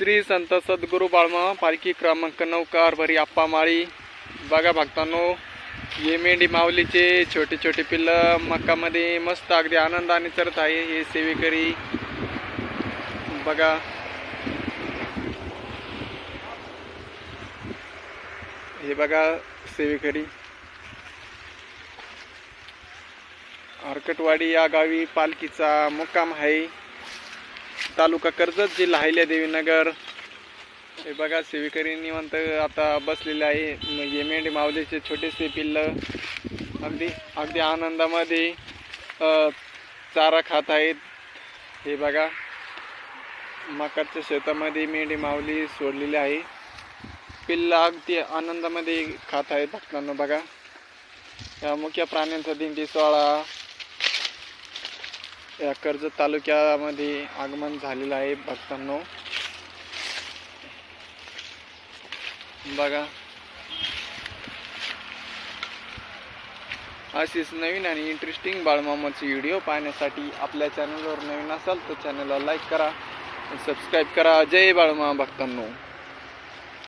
श्री संत सद्गुरू बाळमा पालखी क्रमांक नऊ कारभारी आप्पा माळी. बघा भक्तांनो हे मेंढी माऊलीचे छोटे छोटे पिल्लं मक्कामध्ये मस्त अगदी आनंदाने चरत आहे हे सेवेकरी. बघा. हे बघा सेवेकरी. हरकटवाडी या गावी पालखीचा मुक्काम आहे. तालुका कर्जत जिल्हा अहिल्यादेवी देवीनगर. हे बघा सेविकरी निवंत आता बसलेले आहे. म्हणजे मेंढी मावलीचे छोटेसे पिल्ल. अगदी अगदी आनंदामध्ये चारा खात आहेत. हे बघा मकाच्या शेतामध्ये मेंढी मावली सोडलेली आहे. पिल्ल अगदी आनंदामध्ये खात आहेत भक्तांना बघा. या मुख्य प्राण्यांचा दिंडी सोळा या कर्जत तालुक्यामध्ये आगमन झालेलं आहे भक्तांनो. बघा. अशीच नवीन आणि इंटरेस्टिंग बाळमामाचे व्हिडिओ पाहण्यासाठी आपल्या चॅनलवर नवीन असाल तर चॅनलला लाईक करा सबस्क्राईब करा. जय बाळमा भक्तांनो.